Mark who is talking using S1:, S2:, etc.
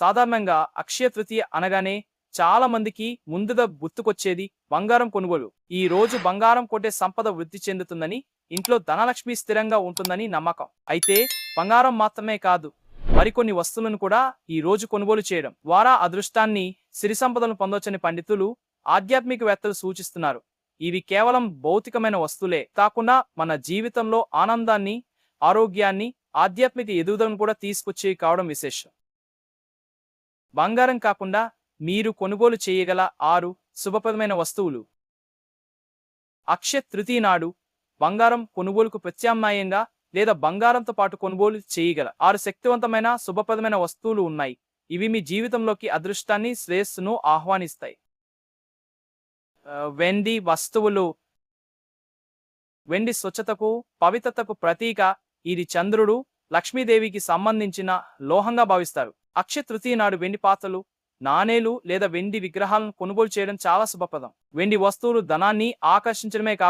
S1: సాధారణంగా అక్షయ తృతీయ అనగానే చాలా మందికి ముందుగా గుర్తుకొచ్చేది బంగారం కొనుగోలు. ఈ రోజు బంగారం కొట్టే సంపద వృద్ధి చెందుతుందని ఇంట్లో ధనలక్ష్మి స్థిరంగా ఉంటుందని నమ్మకం. అయితే బంగారం మాత్రమే కాదు మరికొన్ని వస్తువులను కూడా ఈ రోజు కొనుగోలు చేయడం. ద్వారా అదృష్టాన్ని సిరి సంపదలను పొందొచ్చని పండితులు ఆధ్యాత్మికవేత్తలు సూచిస్తున్నారు. ఇవి కేవలం భౌతికమైన వస్తువులే కాకుండా మన జీవితంలో ఆనందాన్ని ఆరోగ్యాన్ని ఆధ్యాత్మిక ఎదుగుదలను కూడా తీసుకొచ్చేవి కావడం విశేషం. బంగారం కాకుండా మీరు కొనుగోలు చేయగల ఆరు శుభప్రదమైన వస్తువులు. అక్షయ తృతీయ నాడు బంగారం కొనుగోలుకు ప్రత్యామ్నాయంగా లేదా బంగారంతో పాటు కొనుగోలు చేయగల ఆరు శక్తివంతమైన శుభప్రదమైన వస్తువులు ఉన్నాయి. ఇవి మీ జీవితంలోకి అదృష్టాన్ని శ్రేయస్సును ఆహ్వానిస్తాయి. వెండి వస్తువులు. వెండి స్వచ్ఛతకు పవిత్రతకు ప్రతీక ఇది చంద్రుడు లక్ష్మీదేవికి సంబంధించిన లోహంగా భావిస్తారు. అక్షయ తృతీయ నాడు వెండి పాత్రలు నాణేలు లేదా వెండి విగ్రహాలను కొనుగోలు చేయడం చాలా శుభప్రదం. వెండి వస్తువులు ధనాన్ని ఆకర్షించడమే కాకుండా